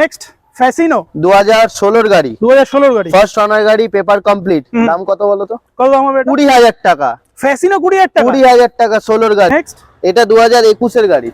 Next Fascino 2016 এর গাড়ি। 2016 এর গাড়ি। ফার্স্ট অনার গাড়ি পেপার কমপ্লিট দাম কত বলো তো? কত দাম হবে এটা? কুড়ি হাজার টাকা। ফ্যাসিনো কুড়ি হাজার টাকা। কুড়ি হাজার টাকা ষোলোর গাড়ি। নেক্সট এটা দু হাজার একুশের গাড়ি।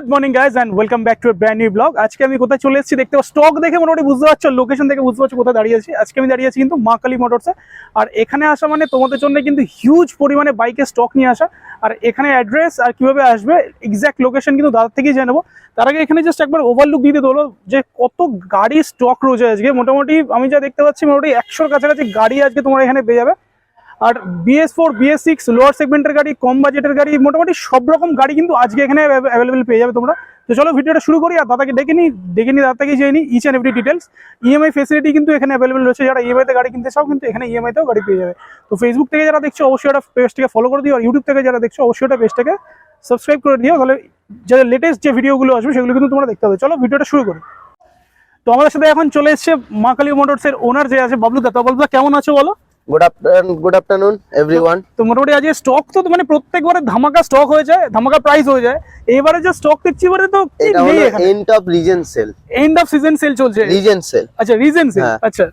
Good morning guys and welcome back to brand new blog আজকে আমি কোথায় চলে এসেছি দেখতে স্টক দেখে মোটামুটি বুঝতে পারছ লোকেশন দেখে বুঝতে পারছ কোথায় দাঁড়িয়ে আছি। আজকে আমি দাঁড়িয়ে আছি কিন্তু মা কালী মোটরসে আর এখানে আসা মানে তোমাদের জন্য কিন্তু হিউজ পরিমাণে বাইকের স্টক নিয়ে আসা। আর এখানে অ্যাড্রেস আর কীভাবে আসবে এক্স্যাক্ট লোকেশন কিন্তু দাদার থেকেই জেনে নেব। তার আগে এখানে জাস্ট একবার ওভারলুক দিতে হলো যে কত গাড়ি স্টক রয়েছে আজকে। মোটামুটি আমি যা দেখতে পাচ্ছি, মোটামুটি একশোর কাছাকাছি গাড়ি আজকে তোমার এখানে পেয়ে যাবে। আর BS four BS six lower সেগমেন্টের গাড়ি, কম বাজেটের গাড়ি, মোটামুটি সব রকম গাড়ি কিন্তু আজকে এখানে অ্যাভেলেবেল পেয়ে যাবে তোমরা। তো চলো ভিডিওটা শুরু করি আর দাদাকে ডেকে নিই। ডেকে নিই দাদা থেকে জেনে নিই each and every details EMI facility কিন্তু এখানে অ্যাভেলেবেল রয়েছে। যারা ইএমআই তে গাড়ি কিনতে চাও কিন্তু এখানে ইএমআই তেও গাড়ি পেয়ে যাবে। তো ফেসবুক থেকে যারা দেখছ, অবশ্যই ওটা পেজটাকে ফলো করে দিও। আর ইউটিউব থেকে যারা দেখছ, অবশ্যই ওটা পেজটাকে সাবস্ক্রাইব করে দিও। তাহলে যে লেটেস্ট যে ভিডিওগুলো আসবে, সেগুলো কিন্তু তোমরা দেখতে হবে চলো ভিডিওটা শুরু করি। তো আমাদের সাথে এখন চলে এসছে মা কালী মোটরসের ওনার যে আছে, বাবলু দা। তো বাবলু কেমন আছো বলো? Good afternoon good afternoon everyone তো মোটামুটি আজকে স্টক তো মানে প্রত্যেকবারে ধামাকা স্টক হয়ে যায় ধামাকা প্রাইস হয়ে যায়। এবারে যে স্টক দেখছি এবারে তো এটা হলো end of reason sale end of season sale চলছে। রিজেন সেল আচ্ছা রিজন সেল। আচ্ছা।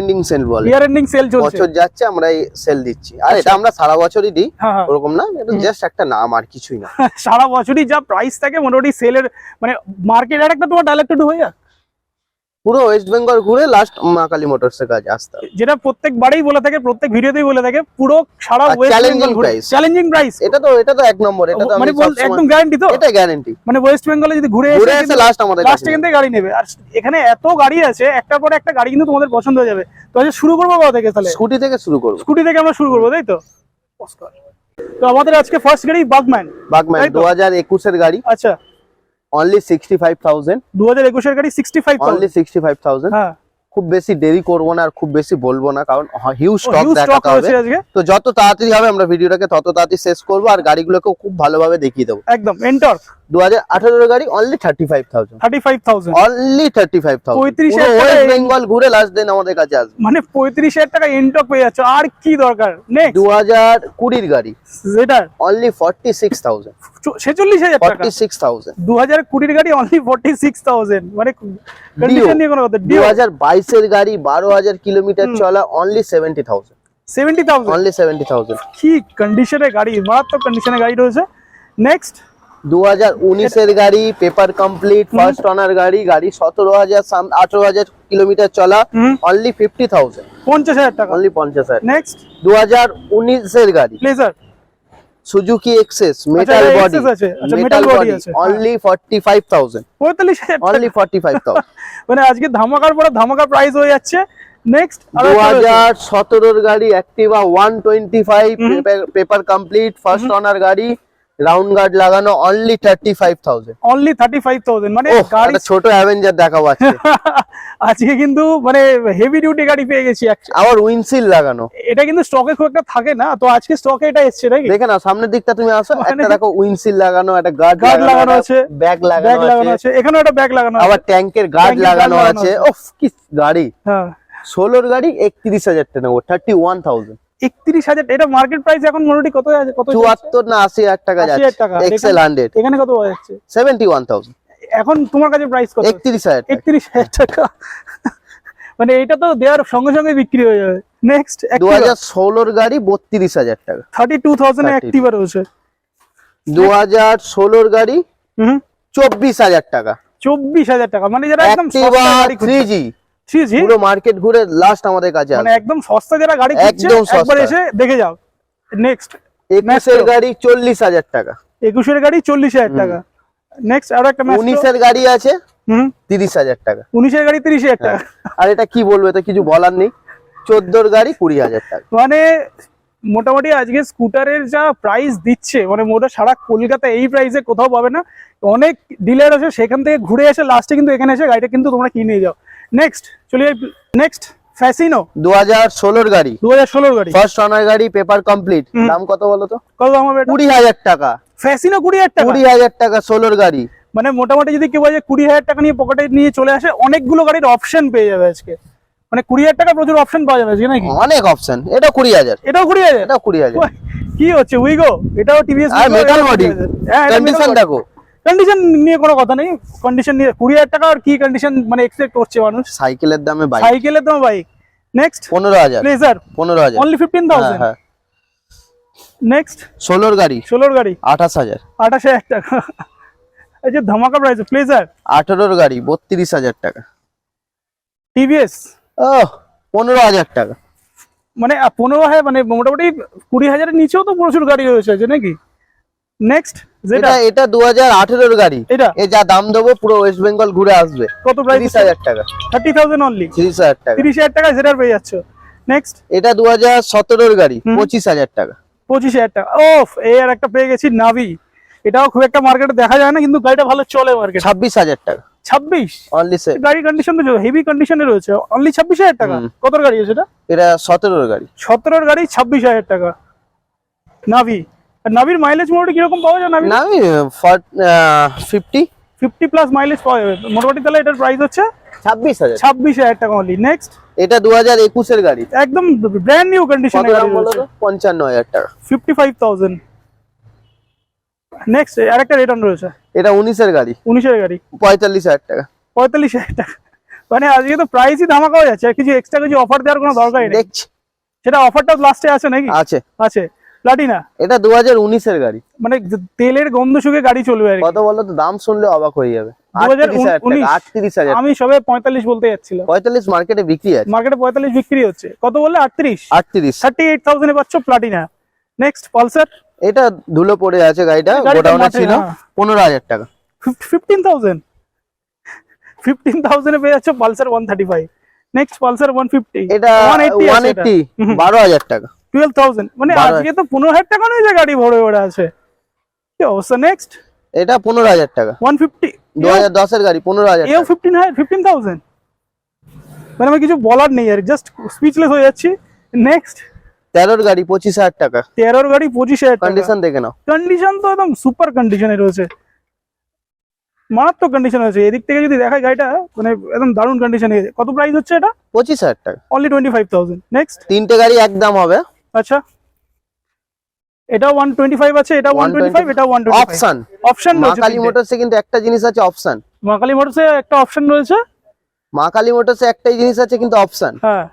এন্ডিং সেল বলে। ইয়ার এন্ডিং সেল চলছে। বছর যাচ্ছে আমরা এই সেল দিচ্ছি। আর এটা আমরা সারা বছরই দিই হ্যাঁ হ্যাঁ। ওরকম না এটা জাস্ট একটা নাম আর কিছুই না। সারা বছরই যা প্রাইস থাকে মোটামুটি সেলের মানে মার্কেট আর একটা তোমার ডাইলেক্ট একটু হয়ে যায় পুরো ওয়েস্ট বেঙ্গল ঘুরে লাস্ট মা কালী মোটরস এর কাছে আসতে হবে। যেটা প্রত্যেকবারেই বলে থাকে প্রত্যেক ভিডিওতেই বলে থাকে পুরো সারা ওয়েস্ট বেঙ্গল ঘুরে চ্যালেঞ্জিং প্রাইস এটা তো এটা তো এক নম্বর এটা তো মানে বল- একদম গ্যারান্টি তো? এটা গ্যারান্টি মানে ওয়েস্ট বেঙ্গলে যদি ঘুরে ঘুরে এসে এসে লাস্ট আমাদের লাস্ট এখান থেকে গাড়ি নেবে। আর এখানে এত গাড়ি আছে একটার পরে একটা গাড়ি কিন্তু তোমাদের পছন্দ হয়ে যাবে। তো আচ্ছা শুরু করব কোথা থেকে তাহলে? স্কুটি থেকে শুরু করব। স্কুটি থেকে আমরা শুরু করব তাই তো? তো আমাদের আজকে ফার্স্ট গাড়ি বাগম্যান বাগম্যান? দু হাজার একুশের গাড়ি। আচ্ছা। অনলি সিক্সটি ফাইভ থাউজেন্ড দু হাজার একুশের গাড়ি sixty five only sixty five thousand হ্যাঁ। খুব বেশি দেরি করব না আর খুব বেশি বলব না কারণ হিউজ স্টক দেখাতে হবে। তো যত তাড়াতাড়ি হবে আমরা ভিডিওটাকে তত তাড়াতাড়ি শেষ করব আর গাড়িগুলোকে খুব ভালোভাবে দেখিয়ে দেবো। একদম এন্টর দু হাজার গাড়ি only thirty five thousand thirty five thousand only thirty five thousand 35,000 West Bengal ঘুরে লাস্ট দিন আমাদের কাছে আসবে। মানে পঁয়ত্রিশ হাজার টাকা এন্টক পেয়ে যাচ্ছ। আর কি দরকার? দু হাজার কুড়ির গাড়ি। যেটার অনলি ফর্টি সিক্স থাউজেন্ড ছেচল্লিশ হাজার ফর্টি সিক্স থাউজেন্ড দু হাজার কুড়ির গাড়ি অনলি ফোর্টি সিক্স থাউজেন্ড মানে কন্ডিশন নিয়ে কোনো কথা দু হাজার বাইশের গাড়ি বারো হাজার কিলোমিটার চলা only seventy thousand seventy thousand only seventy thousand কি কন্ডিশনে গাড়ি? মারাত্মক কন্ডিশনে গাড়ি রয়েছে। নেক্সট দু হাজার উনিশের গাড়ি পেপার কমপ্লিট ফার্স্ট অনার গাড়ি গাড়ি সতেরো হাজার আঠারো হাজার কিলোমিটার চলা অনলি ফিফটি থাউজেন্ড পঞ্চাশ হাজার টাকা। অনলি পঞ্চাশ হাজার। নেক্সট দু হাজার উনিশের গাড়ি। Pleasure Suzuki Access metal body আচ্ছা, মেটাল বডি আছে, অনলি ফর্টি ফাইভ থাউজেন্ড পঁয়তাল্লিশ হাজার টাকা। অনলি ফর্টি ফাইভ থাউজেন্ড মানে আজকে ধামাকার পরে ধামাকা প্রাইস হয়ে যাচ্ছে। নেক্সট দু হাজার সতেরোর গাড়ি অ্যাক্টিভা ওয়ান টোয়েন্টি ফাইভ হুম। পেপার কমপ্লিট ফার্স্ট অনার গাড়ি। রাউন্ড গার্ড লাগানো only thirty five thousand only thirty five thousand মানে গাড়ি ছোট অ্যাভেঞ্জার দেখাবো আজকে। আজকে কিন্তু মানে হেভি ডিউটি গাড়ি পেয়ে গেছি আবার উইন্ডশিল্ড লাগানো। এটা কিন্তু স্টকে খুব একটা থাকে না তো আজকে স্টকে এটা এসছে নাকি? দেখে না সামনের দিকটা তুমি আসো মানে- একটা দেখো উইন্ডশিল্ড লাগানো একটা গার্ড Guard লাগানো আছে, ব্যাগ লাগানো আছে। এখানেও একটা ব্যাগ লাগানো আছে। আবার ট্যাঙ্কের গার্ড লাগানো আছে। ওফ কি গাড়ি। হ্যাঁ। ষোলোর গাড়ি একত্রিশ হাজার টাকা নেব থার্টি ওয়ান থাউজেন্ড একত্রিশ হাজার এটা মার্কেট প্রাইস এখন মোটামুটি কত আছে? কত? চুয়াত্তর না আশি হাজার টাকা 80,000 যাচ্ছে। টাকা। এক্সেল হান্ড্রেড এখানে কত পাওয়া যাচ্ছে? সেভেন্টি ওয়ান থাউজেন্ড এখন তোমার কাছে প্রাইস কত? একত্রিশ হাজার। একত্রিশ হাজার টাকা। মানে এটা তো দেওয়ার সঙ্গে সঙ্গে বিক্রি হয়ে যাবে। নেক্সট দু হাজার ষোলোর গাড়ি বত্রিশ হাজার টাকা। থার্টি টু থাউজেন্ড 30 অ্যাক্টিভা রয়েছে। দু হাজার ষোলোর গাড়ি হুম। চব্বিশ হাজার টাকা। চব্বিশ হাজার টাকা। মানে যারা একদম থ্রি খুঁজছে। জি জি পুরো মার্কেট ঘুরে লাস্ট আমাদের কাছে মানে একদম সস্তা যারা গাড়ি সস্তা। একবার এসে দেখে যাও। নেক্সট একুশের। গাড়ি চল্লিশ হাজার টাকা। একুশের গাড়ি চল্লিশ হাজার টাকা। নেক্সট আরও একটা উনিশের গাড়ি আছে হুম। তিরিশ হাজার টাকা। উনিশের গাড়ি তিরিশ হাজার টাকা। আর এটা কি বলব এটা কিছু বলার নেই। চোদ্দোর গাড়ি কুড়ি হাজার টাকা। মানে মোটামুটি আজকে স্কুটারের যা প্রাইস দিচ্ছে মানে মোটা সারা কলকাতা এই প্রাইসে কোথাও পাবে না। অনেক ডিলার আছে সেখান থেকে ঘুরে এসে লাস্টে কিন্তু এখানে এসে গাড়িটা কিন্তু তোমরা কিনে যাও। নেক্সট চলে যাই নেক্সট ফ্যাসিনো দু হাজার ষোলোর গাড়ি। দু হাজার ষোলোর গাড়ি। ফার্স্ট অনার গাড়ি পেপার কমপ্লিট দাম কত বলো তো? কত দাম হবে এটা? কুড়ি হাজার টাকা। ফ্যাসিনো কুড়ি হাজার টাকা? কুড়ি হাজার টাকা ষোলোর গাড়ি। মানে মোটামুটি যদি কেউ বলে কুড়ি হাজার টাকা নিয়ে পকেটে নিয়ে চলে আসে অনেকগুলো গাড়ির অপশন পেয়ে যাবে আজকে। মানে কুড়ি হাজার টাকা প্রচুর অপশন পাওয়া যাবে নাকি? অনেক অপশন এটা কুড়ি হাজার। এটাও কুড়ি হাজার? এটা কুড়ি হাজার। কি হচ্ছে উইগো এটাও টিভিএস আর metal body। কন্ডিশন দেখো। কন্ডিশন নিয়ে কোনো কথা নেই। কন্ডিশন নিয়ে কুড়ি হাজার টাকা আর কি কন্ডিশন মানে এক্সপেক্ট করছে মানুষ? সাইকেলের দামে বাইক সাইকেলের দাম বাইক নেক্সট পনেরো হাজার। প্লেজার পনেরো হাজার। অনলি ফিফটিন থাউজেন্ড নেক্সট ষোলোর গাড়ি। ষোলোর গাড়ি। আঠাশ হাজার। আঠাশ হাজার টাকা। এই যে ধামাকা প্রাইস প্লেজার আঠেরোর গাড়ি বত্রিশ হাজার টাকা। টিভিএস ও পনেরো হাজার টাকা। মানে পনেরো হাজার মানে মোটামুটি কুড়ি হাজারের নিচেও তো প্রচুর গাড়ি রয়েছে নাকি? নেক্সট যেটা এটা এটা দু হাজার আঠেরোর গাড়ি। এটা? এ যা দাম দেবো পুরো ওয়েস্ট বেঙ্গল ঘুরে আসবে। কত প্রাইস তিরিশ হাজার টাকা। থার্টি থাউজেন্ড অনলি তিরিশ হাজার টাকা। তিরিশ হাজার টাকা যেটার পেয়ে যাচ্ছ। নেক্সট এটা দু হাজার সতেরোর গাড়ি হুম। পঁচিশ হাজার টাকা। পঁচিশ হাজার টাকা। ওফ এই আর একটা পেয়ে গেছি নাভি এটাও খুব একটা মার্কেটে দেখা যায় না কিন্তু গাড়িটা ভালো চলে মার্কেট ছাব্বিশ হাজার টাকা। ছাব্বিশ? অনলি সে গাড়ির কন্ডিশন তো হেভি কন্ডিশনে রয়েছে। অনলি ছাব্বিশ হাজার টাকা। কত গাড়ি আছে এটা? এটা সতেরোর গাড়ি। সতেরোর গাড়ি ছাব্বিশ হাজার টাকা। নাভি নাভির মাইলেজ মোটামুটি কীরকম পাওয়া যায় নাভি না ফিফটি ফিফটি প্লাস মাইলেজ পাওয়া যাবে। মোটামুটি তাহলে এটার প্রাইস হচ্ছে ছাব্বিশ হাজার। ছাব্বিশ হাজার টাকা অনলি নেক্সট এটা দু হাজার একুশের গাড়ি। একদম ব্র্যান্ড নিউ কন্ডিশনে তো? পঞ্চান্ন হাজার টাকা। ফিফটি ফাইভ থাউজেন্ড নেক্সট আরেকটা রিটার্ন রয়েছে। এটা উনিশের গাড়ি। উনিশের গাড়ি। পঁয়তাল্লিশ হাজার টাকা। পঁয়তাল্লিশ হাজার টাকা। মানে আজকে তো প্রাইসই ধামাকা হয়ে যাচ্ছে। আর কিছু এক্সট্রা কিছু অফার দেওয়ার কোনো দরকারই নেই। সেটা অফারটা লাস্টে আছে নাকি? আছে। আছে। প্লাটিনা? এটা দু হাজার উনিশের গাড়ি। মানে তেলের গন্ধ শুকে গাড়ি চলবে আর কত বলো তো দাম শুনলে অবাক হয়ে যাবে। 2019 আটত্রিশ হাজার আমি সবে পঁয়তাল্লিশ বলতে যাচ্ছিলাম। পঁয়তাল্লিশ মার্কেটে বিক্রি আছে। মার্কেটে পঁয়তাল্লিশ বিক্রি হচ্ছে। কত বললে? পাচ্ছ প্লাটিনা। Next Pulsar? এটা ধুলো পড়ে আছে গাড়িটা গোডাউনে ছিল। টাকা। পেয়ে যাচ্ছ Pulsar one thirty five next Pulsar one fifty এটা ওয়ান এইটটি বারো হাজার টাকা। টুয়েলভ থাউজেন্ড মানে আজকে তো পনেরো হাজার টাকা নয় যে গাড়ি ভরে ভরে আছে। কি অবস্থা নেক্সট এটা পনেরো হাজার টাকা। ওয়ান ফিফটি দু হাজার দশের গাড়ি পনেরো হাজার এও ফিফটিন হাজার ফিফটিন থাউজেন্ড মানে আমি কিছু বলার নেই আর জাস্ট স্পিচলেস হয়ে যাচ্ছি। নেক্সট তেরোর গাড়ি পঁচিশ হাজার টাকা। তেরোর গাড়ি পঁচিশ হাজার কন্ডিশন দেখে নাও। কন্ডিশন তো একদম সুপার কন্ডিশনে রয়েছে। মারাত্মক কন্ডিশন আছে এদিক থেকে যদি দেখায় গাড়িটা মানে একদম দারুণ কন্ডিশনে কত প্রাইস হচ্ছে এটা? পঁচিশ হাজার টাকা। Only twenty five thousand next তিনটে গাড়ি একদম হবে। আচ্ছা। এটা ওয়ান টোয়েন্টি ফাইভ আছে এটা ওয়ান টোয়েন্টি ফাইভ এটা one twenty five option option রয়েছে কালী মোটরসে কিন্তু একটা জিনিস আছে অপশন মা কালী মোটরসে একটা অপশন রয়েছে? মা কালী মোটরসে একটাই জিনিস আছে কিন্তু অপশন হ্যাঁ।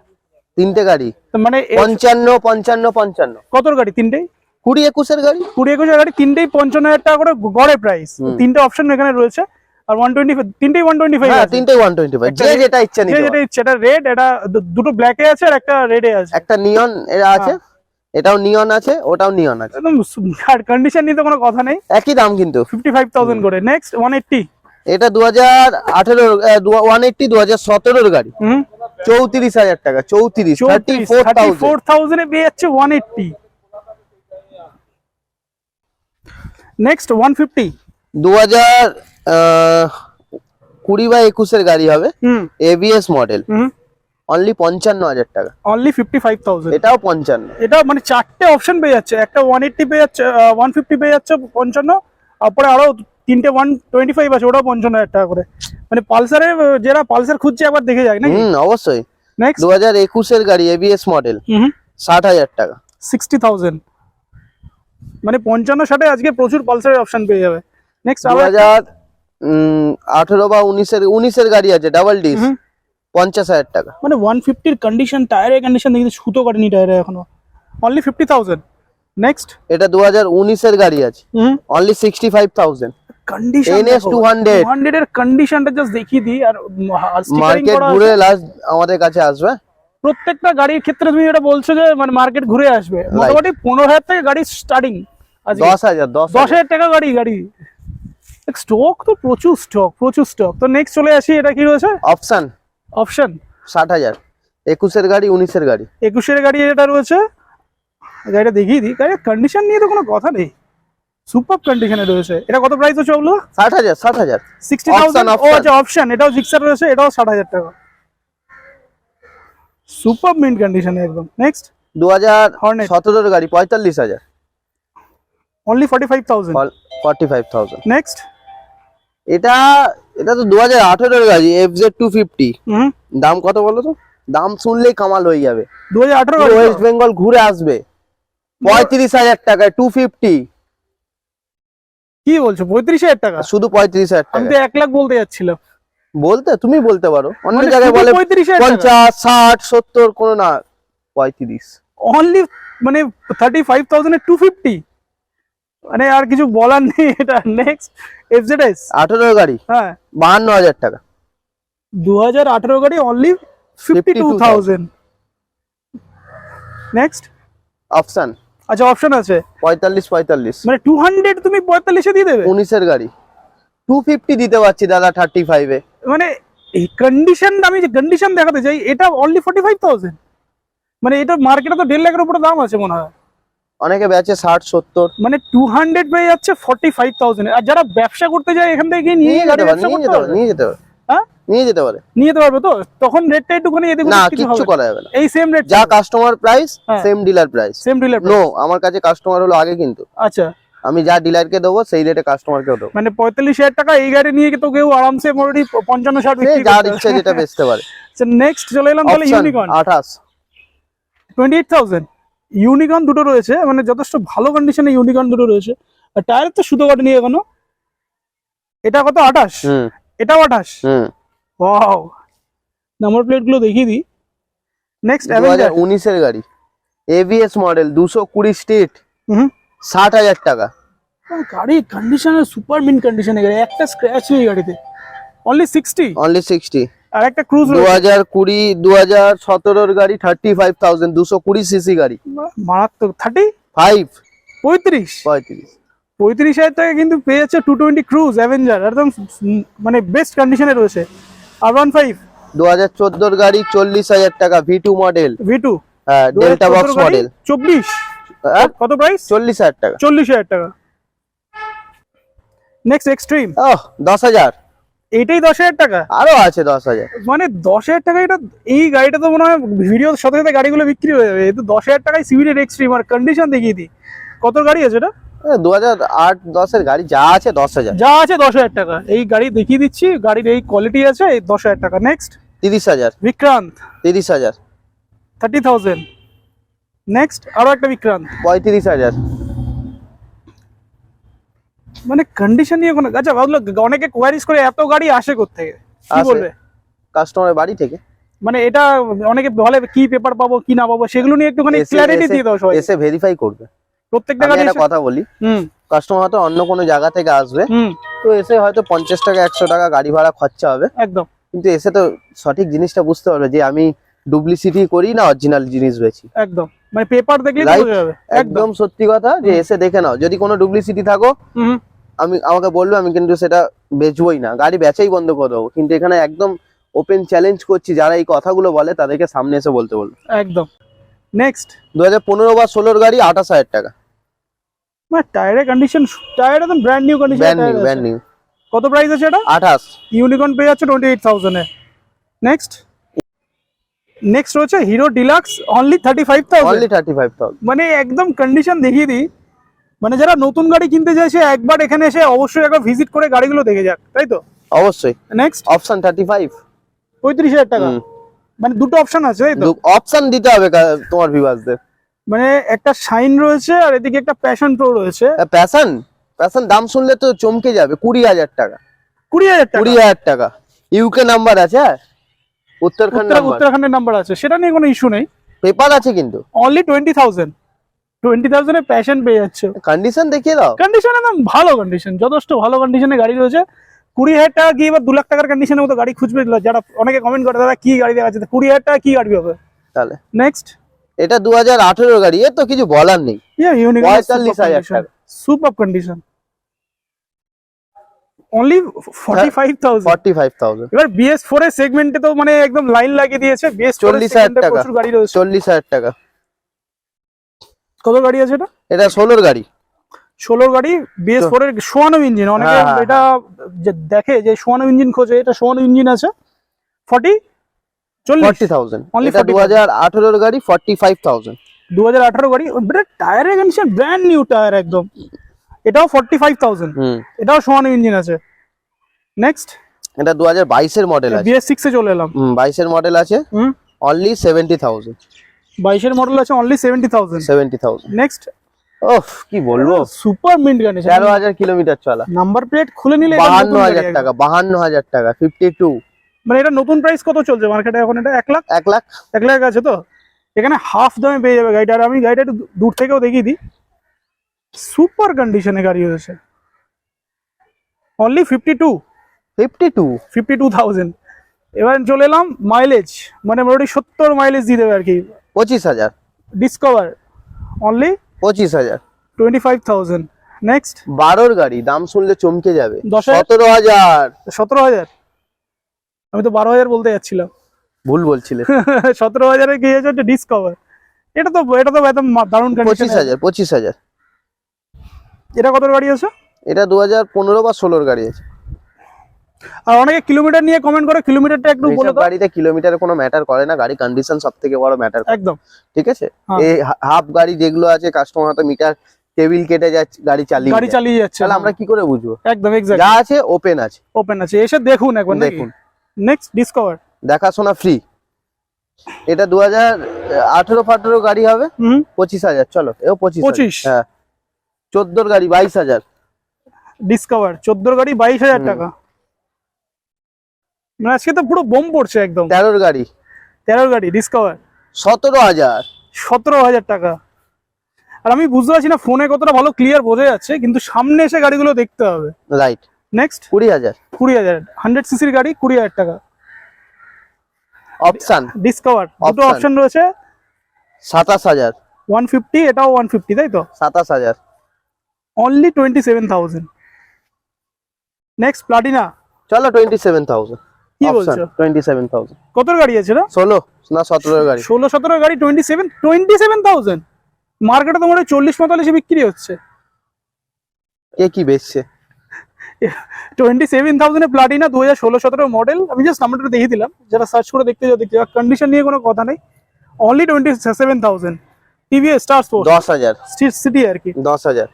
তিনটে গাড়ি। মানে এ- পঞ্চান্ন পঞ্চান্ন পঞ্চান্ন। কতর গাড়ি? তিনটেই? কুড়ি একুশের গাড়ি। কুড়ি একুশ গাড়ি তিনটেই পঞ্চান্ন হাজার টাকা করে গড়ে প্রাইস তিনটে অপশন এখানে রয়েছে। আর ওয়ান টোয়েন্টি তিনটেই ওয়ান টোয়েন্টি ফাইভ হ্যাঁ তিনটে ওয়ান ফাইভ যে যেটা ইচ্ছা নিতে যেটা। ইচ্ছে এটা রেড এটা দুটো ব্ল্যাকে আছে আর একটা রেডে আছে। একটা নিয়ন এরা আছে এটাও নিয়ন আছে ওটাও নিয়ন আছে। একদম আর কন্ডিশন নিয়ে তো কোনো কথা নেই। একই দাম কিন্তু। ফিফটি ফাইভ থাউজেন্ড করে। নেক্সট ওয়ান এইটটি এটা দু হাজার আঠেরো ওয়ান এইটটি দু সতেরোর গাড়ি। হুম। চৌত্রিশ হাজার টাকা চৌত্রিশ থার্টি চৌত্রিশ ফোর থার্টি ফোর পেয়ে যাচ্ছে one eighty next one fifty দু হাজার কুড়ি বা একুশের গাড়ি হবে। এবিএস মডেল অনলি পঞ্চান্ন হাজার টাকা। অনলি ফিফটি ফাইভ থাউজেন্ড এটাও পঞ্চান্ন। এটা মানে চারটে অপশন পেয়ে যাচ্ছে। একটা ওয়ান এইটটি পেয়ে যাচ্ছে ওয়ান ফিফটি পেয়ে যাচ্ছে পঞ্চান্ন। তারপরে আরও তিনটে ওয়ান টোয়েন্টি ফাইভ আছে ওটাও পঞ্চান্ন হাজার টাকা করে। মানে পালসারে যারা পালসার খুঁজছে একবার দেখে যায় নাকি? হুম অবশ্যই। নেক্সট দু হাজার একুশের গাড়ি এবিএস মডেল হুম ষাট হাজার টাকা। সিক্সটি থাউজেন্ড মানে পঞ্চান্ন ষাটে আজকে প্রচুর পালসারের অপশন পেয়ে যাবে। নেক্সট দু হাজার আঠেরো বা উনিশের উনিশের গাড়ি আছে ডাবল ডিস পঞ্চাশ হাজার টাকা। মানে ওয়ান ফিফটির কন্ডিশন টায়ারের কন্ডিশন দেখি সুতো কাটেনি টায়ারে এখনও। অনলি ফিফটি থাউজেন্ড নেক্সট এটা দু হাজার উনিশের গাড়ি আছে। Only sixty five thousand condition NS 200 hundred এর কন্ডিশনটা জাস্ট দেখিয়ে দিই আর মার্কেট ঘুরে লাস্ট আমাদের কাছে আসবে। প্রত্যেকটা গাড়ির ক্ষেত্রে তুমি বলছো যে মানে মার্কেট ঘুরে আসবে। মোটামুটি পনেরো হাজার থেকে গাড়ি স্টার্টিং দশ হাজার। দশ হাজার টাকা গাড়ি গাড়ি। স্টক তো প্রচুর স্টক প্রচুর স্টক তো নেক্সট চলে আসি এটা কি রয়েছে? অপশন অপশন ষাট হাজার। একুশের গাড়ি উনিশের গাড়ি। একুশের গাড়ি এটা রয়েছে গাড়িটা দেখিয়ে দিই গাড়ির কন্ডিশন নিয়ে তো কোনো কথা নেই। সুপার কন্ডিশনে রয়েছে। এটা কত প্রাইস হচ্ছে ওগুলো ষাট হাজার ষাট হাজার। সিক্সটি থাউজেন্ড ও আচ্ছা অপশন এটাও জিক্সার রয়েছে এটাও ষাট হাজার টাকা। সুপার মিন্ট কন্ডিশনে একদম। নেক্সট দু হাজার. সতেরোর গাড়ি পঁয়তাল্লিশ হাজার। Only forty five thousand forty five thousand next এটা এটা তো দু হাজার আঠেরোর গাড়ি এফ জেড টু ফিফটি দাম কত বলো তো? দাম শুনলেই কামাল হয়ে যাবে। দু হাজার আঠারো ওয়েস্ট বেঙ্গল ঘুরে আসবে। পঁয়ত্রিশ হাজার টাকায় টু ফিফটি কি বলছো? পঁয়ত্রিশ হাজার টাকা? শুধু পঁয়ত্রিশ হাজার আমি টাকা তো এক লাখ বলতে যাচ্ছিলাম। বলতে তুমি বলতে পারো। অন্য মানে জায়গায় বলে পঞ্চাশ ষাট সত্তর কোনো না পঁয়ত্রিশ। অনলি মানে thirty five thousand two fifty মানে আর কিছু বলার নেই এটা নেক্সট এফজেডএস আঠেরোর গাড়ি। হ্যাঁ। বাহান্ন হাজার টাকা। দু হাজার আঠারো গাড়ি only fifty two thousand next option আচ্ছা অপশন আছে। পঁয়তাল্লিশ পঁয়তাল্লিশ। মানে টু হান্ড্রেড তুমি পঁয়তাল্লিশে দিয়ে দেবে? উনিশের গাড়ি। টু ফিফটি দিতে পারছি দাদা থার্টি ফাইভে মানে এই কন্ডিশন আমি যে কন্ডিশন দেখাতে চাই এটা অনলি ফর্টি ফাইভ থাউজেন্ড মানে এটা মার্কেটে তো দেড় লাখের উপরে দাম আছে মনে হয়। অনেকে বেচে ষাট সত্তর। মানে টু হান্ড্রেড পেয়ে যাচ্ছে ফর্টি ফাইভ থাউজেন্ড আর যারা ব্যবসা করতে যায় এখান থেকে নিয়ে নিয়ে যেতে পারে নিয়ে যেতে পারে নিয়ে যেতে পারে। নিয়ে যেতে পারে। নিয়ে যেতে পারবে তো? তখন রেটটা একটুখানি এদিক না কিছু করা যাবে না। এই সেম রেট যা customer price. Same dealer price same dealer no আমার কাছে কাস্টমার হলো আগে কিন্তু। আচ্ছা। আমি যা ডিলারকে দেবো সেই রেটে কাস্টমারকেও দেবো। মানে পঁয়তাল্লিশ হাজার টাকা এই গাড়ি নিয়ে তো কেউ আরামসে মোটামুটি পঞ্চান্ন ষাট যার ইচ্ছে যেটা বেচতে পারে। নেক্সট চলে এলাম তাহলে ইউনিকর্ন আঠাশ। টোয়েন্টি এইট থাউজেন্ড ইউনিকর্ন দুটো রয়েছে মানে যথেষ্ট ভালো কন্ডিশনে ইউনিকর্ন দুটো রয়েছে। আর টায়ার তো সুতো কাটেনি এখনও। এটা কত আঠাশ? এটাও আঠাশ? ওয়াও। নাম্বার প্লেটগুলো দেখিয়ে দিই। নেক্সট হাজার উনিশের গাড়ি। এবিএস মডেল দুশো কুড়ি স্ট্রিট হুম। ষাট হাজার টাকা। গাড়ি কন্ডিশনে সুপার মিন কন্ডিশনে গাড়ি একটা স্ক্র্যাচ নেই গাড়িতে। অনলি সিক্সটি অনলি সিক্সটি আর একটা ক্রুজ দু হাজার কুড়ি দু হাজার সতেরোর গাড়ি থার্টি ফাইভ থাউজেন্ড দুশো কুড়ি সিসি গাড়ি। মারাত্মক। থার্টি ফাইভ পঁয়ত্রিশ? পঁয়ত্রিশ। পঁয়ত্রিশ হাজার টাকা কিন্তু পেয়ে যাচ্ছে টু টোয়েন্টি ক্রুজ অ্যাভেঞ্জার একদম মানে বেস্ট কন্ডিশনে রয়েছে। আর ওয়ান ফাইভ দু হাজার চোদ্দোর গাড়ি চল্লিশ হাজার টাকা V two model V two হ্যাঁ ডেল্টা বক্স মডেল চব্বিশ। কত প্রাইস চল্লিশ হাজার টাকা। চল্লিশ হাজার টাকা। নেক্সট এক্সট্রিম দশ হাজার। এইটাই দশ হাজার টাকা? আরও আছে দশ হাজার। মানে দশ হাজার টাকা এটা এই গাড়িটা তো মনে হয় ভিডিওর সাথে সাথে গাড়িগুলো বিক্রি হয়ে যাবে। তো দশ হাজার টাকায় সিভিলের এক্সট্রিম আর কন্ডিশন দেখিয়ে দিই। কত গাড়ি আছে এটা? দু হাজার আট দশের গাড়ি যা আছে দশ হাজার। যা আছে দশ হাজার টাকা। এই গাড়ি দেখিয়ে দিচ্ছি গাড়ির এই কোয়ালিটি আছে এই দশ হাজার টাকা। নেক্সট তিরিশ হাজার। বিক্রান্ত। তিরিশ হাজার। থার্টি থাউজেন্ড নেক্সট আরও একটা বিক্রান্ত। পঁয়ত্রিশ হাজার। মানে কন্ডিশন নিয়ে কোনো আচ্ছা ভাবলো অনেকে কোয়ারিজ করে এত গাড়ি আসে কোথেকে কি বলবে? কাস্টমারের বাড়ি থেকে। মানে এটা অনেকে বলে কি পেপার পাবো কি না পাবো সেগুলো নিয়ে একটুখানি ক্ল্যারিটি দিয়ে দাও সবাই এসে ভেরিফাই করবে। প্রত্যেকটা গাড়ি কথা বলি। হুম। কাস্টমার হয়তো অন্য কোনো জায়গা থেকে আসবে। হুম। তো এসে হয়তো পঞ্চাশ টাকা একশো টাকা গাড়ি ভাড়া খরচা হবে। একদম। কিন্তু এসে তো সঠিক জিনিসটা বুঝতে পারবে যে আমি ডুপ্লিসিটি করি না অরিজিনাল জিনিস বেছি একদম। মানে পেপার দেখলে একদম সত্যি কথা যে এসে দেখে নাও। যদি কোনো ডুপ্লিসিটি থাকো হুম। আমি আমাকে বলবে আমি কিন্তু সেটা বেচবই না। গাড়ি বেচাই বন্ধ করে দেবো। কিন্তু এখানে একদম ওপেন চ্যালেঞ্জ করছি যারা এই কথাগুলো বলে তাদেরকে সামনে এসে বলতে বলব। একদম। নেক্সট দু হাজার পনেরো বা ষোলোর গাড়ি আঠাশ হাজার টাকা। মানে টায়ারের কন্ডিশন টায়ার একদম brand new brand new brand new কত প্রাইস আছে এটা? আঠাশ। ইউনিকর্ন পেয়ে যাচ্ছে নেক্সট নেক্সট রয়েছে Hero Deluxe only thirty five thousand only thirty five thousand মানে একদম কন্ডিশন দেখিয়ে দিই মানে যারা নতুন গাড়ি কিনতে চাইছে একবার এখানে এসে অবশ্যই একবার ভিজিট করে গাড়িগুলো দেখে যাক তাই তো? অবশ্যই। নেক্সট অপশন থার্টি ফাইভ পঁয়ত্রিশ হাজার টাকা। মানে দুটো অপশন আছে তাই তো? অপশন দিতে হবে তোমার ভিভাসদের মানে একটা শাইন রয়েছে আর এদিকে একটা প্যাশন প্রো রয়েছে। প্যাশন প্যাশন দাম শুনলে তো চমকে যাবে কুড়ি হাজার টাকা। কুড়ি হাজার টাকা? কুড়ি হাজার টাকা। ইউকে নাম্বার আছে হ্যাঁ? উত্তরাখণ্ড উত্তরা- উত্তরাখণ্ডের নাম্বার আছে। সেটা নিয়ে কোনো ইস্যু নেই। পেপার আছে কিন্তু। অনলি টোয়েন্টি থাউজেন্ড টোয়েন্টি থাউজেন্ডে প্যাশন পেয়ে যাচ্ছে। কন্ডিশন দেখিয়ে দাও। কন্ডিশন একদম ভালো কন্ডিশন যথেষ্ট ভালো কন্ডিশনে গাড়ি রয়েছে। কুড়ি হাজার টাকা কি এবার দু লাখ টাকার কন্ডিশনের মতো গাড়ি খুঁজবে? যারা অনেকে কমেন্ট করে দাদা কি গাড়ি দেখাচ্ছে? তা কুড়ি হাজার টাকা কি গাড়ি হবে? তাহলে। নেক্সট এটা দু হাজার আঠেরো গাড়ি এর তো কিছু বলার নেই। পঁয়তাল্লিশ হাজার টাকা। Super condition only forty five thousand forty five thousand এবার বিএস ফোর এর সেগমেন্টে তো মানে একদম লাইন লাগিয়ে দিয়েছে। বিএস চল্লিশ হাজার টাকা। প্রচুর গাড়ি রয়েছে। চল্লিশ হাজার টাকা। কত গাড়ি আছে এটা? এটা ষোলোর গাড়ি। ষোলোর গাড়ি বিএস ফোর এর সোয়ানো ইঞ্জিন। অনেকে হ্যাঁ, হ্যাঁ, এটা যে দেখে যে সোয়ানো ইঞ্জিন খোঁজে এটা সোয়ানো ইঞ্জিন আছে। ফর্টি? Forty thousand. এটা দু হাজার আঠেরোর গাড়ি ফর্টি ফাইভ থাউজেন্ড দু হাজার আঠারো গাড়ি কন্ডিশন ব্র্যান্ড নিউ টায়ার একদম। এটাও ফর্টি ফাইভ থাউজেন্ড এটাও সোয়ানো ইঞ্জিন আছে। নেক্সট এটা দু হাজার বাইশের মডেল আছে। বিএস সিক্সে চলে এলাম। বাইশের মডেল আছে। হুম। অনলি সেভেন্টি থাউজেন্ড বাইশের মডেল আছে only seventy thousand seventy thousand next ওফ কি বলব? সুপার মিন্ট কন্ডিশন তেরো হাজার কিলোমিটার চলা। নাম্বার প্লেট খুলে নিলে এটা বাহান্ন নতুন হাজার গাড়ি টাকা বাহান্ন হাজার টাকা ফিফটি টু একদম। মানে এটা নতুন প্রাইস কত চলছে? মার্কেটে এখন এটা এক লাখ? এক লাখ। এক লাখ আছে তো? এখানে হাফ দামে পেয়ে যাবে গাড়িটা। আর আমি গাড়িটা একটু দূর থেকেও দেখিয়ে দিই। সুপার কন্ডিশনে গাড়ি হয়েছে। Only fifty two fifty two fifty two thousand এবার চলে এলাম মাইলেজ মানে মোটামুটি সত্তর মাইলেজ দিয়ে দেবে আর কি। পঁচিশ হাজার। ডিসকভার অনলি পঁচিশ হাজার। টোয়েন্টি ফাইভ থাউজেন্ড নেক্সট বারোর গাড়ি দাম শুনলে চমকে যাবে। সতেরো হাজার। সতেরো হাজার? আমি তো বারো হাজার বলতে যাচ্ছিলাম। ভুল বলছিলে। সতেরো হাজারে গিয়েছে হচ্ছে ডিসকভার এটা তো এটা তো একদম দারুণ পঁচিশ হাজার পঁচিশ হাজার। এটা কত গাড়ি আছে? এটা দু হাজার পনেরো বা ষোলোর গাড়ি আছে। আর অনেকে কিলোমিটার নিয়ে কমেন্ট করে কিলোমিটারটা একটু বলে দাও। গাড়িতে কিলোমিটারে কোনো ম্যাটার করে না গাড়ি কন্ডিশন সব থেকে বড় ম্যাটার একদম। ঠিক আছে? হ্যাঁ। এই হাফ গাড়ি যেগুলো আছে কাস্টমার হয়তো মিটার টেবিল কেটে যাচ্ছে গাড়ি চালিয়ে গাড়ি চালিয়ে যাচ্ছে তাহলে আমরা কি করে বুঝব? একদম এক্স্যাক্ট যা আছে ওপেন আছে। ওপেন আছে। এসে দেখুন একবার দেখুন। নেক্সট ডিসকভার দেখাশোনা ফ্রি এটা দু হাজার আঠেরো ফাঠেরো গাড়ি হবে। পঁচিশ হাজার চলো এও পঁচিশ পঁচিশ? হ্যাঁ। চোদ্দোর গাড়ি বাইশ হাজার। ডিসকভার চোদ্দোর গাড়ি বাইশ হাজার। টাকা। মানে আজকে তো পুরো বোম পড়ছে একদম। তেরোর গাড়ি। তেরোর গাড়ি ডিসকভার সতেরো হাজার। সতেরো হাজার টাকা। আর আমি বুঝতে পারছি না ফোনে কতটা ভালো ক্লিয়ার বোঝা যাচ্ছে কিন্তু সামনে এসে গাড়িগুলো দেখতে হবে। রাইট নেক্সট কুড়ি হাজার। কুড়ি হাজার। হান্ড্রেড সিসির গাড়ি কুড়ি হাজার টাকা। অপশান ডিসকভার দুটো। অপশন রয়েছে। সাতাশ হাজার। ওয়ান ফিফটি এটাও ওয়ান ফিফটি তাই তো? সাতাশ হাজার। Only twenty seven thousand next Platina চলো টোয়েন্টি সেভেন থাউজেন্ড কি বলছো? কত গাড়ি আছে না ষোলো না সতেরো গাড়ি। ষোলো সতেরো গাড়ি twenty seven twenty seven thousand মার্কেটে তোমার চল্লিশ পঁয়তাল্লিশে বিক্রি হচ্ছে। কে কি বেচছে? টোয়েন্টি সেভেন থাউজেন্ডে প্লাটিনা দু হাজার ষোলো সতেরো মডেল আমি জাস্ট নাম্বারটা দেখিয়ে দিলাম। যারা সার্চ করে দেখতে যাও দেখতে কন্ডিশন নিয়ে কোনো কথা নেই। Only twenty seven thousand TVS star sport দশ হাজার। সিটি আর কি। দশ হাজার।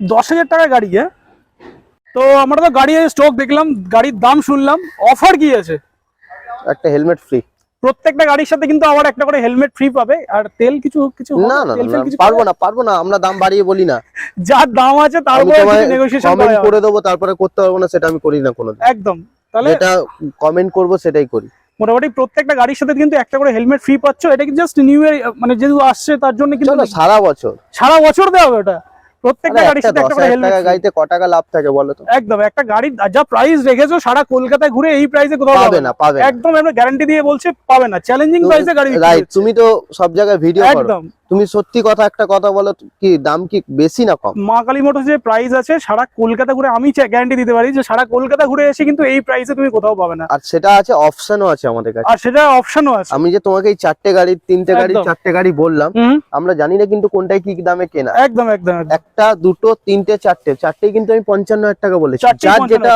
দশ হাজার টাকা গাড়ি হ্যাঁ? তো আমরা তো গাড়ি স্টক দেখলাম গাড়ির দাম শুনলাম অফার কি আছে? একটা হেলমেট ফ্রি প্রত্যেকটা গাড়ির সাথে কিন্তু আবার একটা করে হেলমেট ফ্রি পাবে আর তেল কিছু কিছু না না? পারব না পারব না আমরা দাম বাড়িয়ে বলি না। যার দাম আছে তার আমি উপরে তোমায় কিছু নেগোসিয়েশন করে দেবো তারপরে করতে পারব না সেটা আমি করি না কোনো একদম। তাহলে যেটা কমেন্ট করব সেটাই করি। মোটামুটি প্রত্যেকটা গাড়ির সাথে কিন্তু একটা করে হেলমেট ফ্রি পাচ্ছ এটা কি জাস্ট নিউ ইয়ার মানে যেহেতু আসছে তার জন্য কিন্তু সারা বছর। সারা বছর দেওয়া হবে ওটা? প্রত্যেকটা গাড়ির সাথে একটা করে হেলমেট গাড়িতে ক টাকা লাভ থাকে বলো তো? একদম একটা গাড়ির যা প্রাইস রেখেছো সারা কলকাতায় ঘুরে এই প্রাইসে কোথাও পাবে পাবে না। পাবে একদম আমরা গ্যারান্টি দিয়ে বলছে পাবে না। চ্যালেঞ্জিং প্রাইসে গাড়ি রাইট তুমি তো সব জায়গায় ভিডিও করো। একদম। তুমি সত্যি কথা একটা কথা বলো কি দাম কি বেশি না কম? মা কালী মোটর যে প্রাইস আছে সারা কলকাতা ঘুরে আমি গ্যারান্টি দিতে পারি যে সারা কলকাতা ঘুরে এসে কিন্তু এই প্রাইসে তুমি কোথাও পাবে না। আর সেটা আছে অপশনও আছে আমাদের কাছে। আর সেটা অপশনও আছে। আমি যে তোমাকে এই চারটে গাড়ি তিনটে গাড়ি চারটে গাড়ি বললাম আমরা জানি না কিন্তু কোনটাই কি দামে কেনা। একদম একদম একটা দুটো তিনটে চারটে। চারটে কিন্তু আমি পঞ্চান্ন হাজার টাকা বলেছি। যার যেটা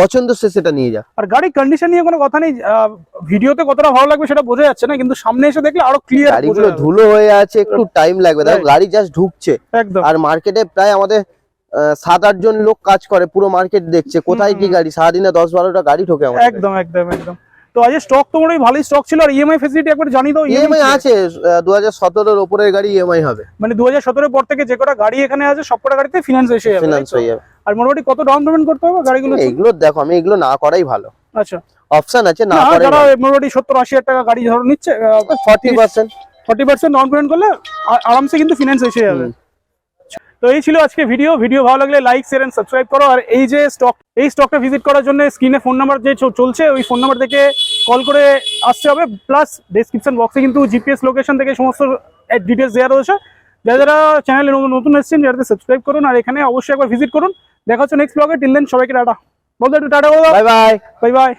পছন্দ সে সেটা নিয়ে যা আর গাড়ির কন্ডিশন নিয়ে কোনো কথা নেই ভিডিওতে কতটা ভালো লাগবে সেটা বোঝা যাচ্ছে না কিন্তু সামনে এসে দেখলে আরও ক্লিয়ার গাড়িগুলো ধুলো হয়ে আছে একটু টাইম লাগবে। দেখো গাড়ি জাস্ট ঢুকছে। আর মার্কেটে প্রায় আমাদের সাত আট জন লোক কাজ করে পুরো মার্কেট দেখছে। কোথায় কি গাড়ি? সারাদিনে দশ বারোটা গাড়ি ঢোকে একদম একদম একদম। তো আজ স্টক তো মোটামুটি ভালোই স্টক ছিল আর ইএমআই ফেসিলিটি একবার জানিয়ে দাও ইএমআই আছে দু হাজার সতেরোর ওপরের গাড়ি ইএমআই হবে। মানে দু হাজার সতেরো পর থেকে যে কটা গাড়ি এখানে আছে সব কটা গাড়িতে ফিনান্স এসে যাবে ফিনান্স হয়ে যাবে। আর মোটামুটি কত ডাউন পেমেন্ট করতে হবে গাড়িগুলো? এগুলো দেখো আমি এগুলো না করাই ভালো। আচ্ছা। অপশন আছে না যারা মোটামুটি সত্তর আশি হাজার টাকা গাড়ি ধরো নিচ্ছে forty percent forty percent down payment করলে আরামসে কিন্তু ফিনান্স এসে যাবে। তো এই ছিল আজকে ভিডিও ভিডিও ভালো লাগলে লাইক শেয়ার এন্ড সাবস্ক্রাইব করো। আর এই যে স্টক এই স্টকটা ভিজিট করার জন্য স্ক্রিনে ফোন নাম্বার যে চলছে ওই ফোন নাম্বার থেকে কল করে আসতে হবে। প্লাস ডেসক্রিপশন বক্সে কিন্তু জিপিএস লোকেশন থেকে সমস্ত ডিটেলস দেওয়া রয়েছে। যারা যারা চ্যানেলে নতুন এসেছেন যারা সাবস্ক্রাইব করুন আর এখানে অবশ্যই একবার ভিজিট করুন। দেখা হচ্ছে নেক্সট ব্লগে টিল দেন সবাইকে টাটা। বলতো একটু টাটা বলো। By bye bye by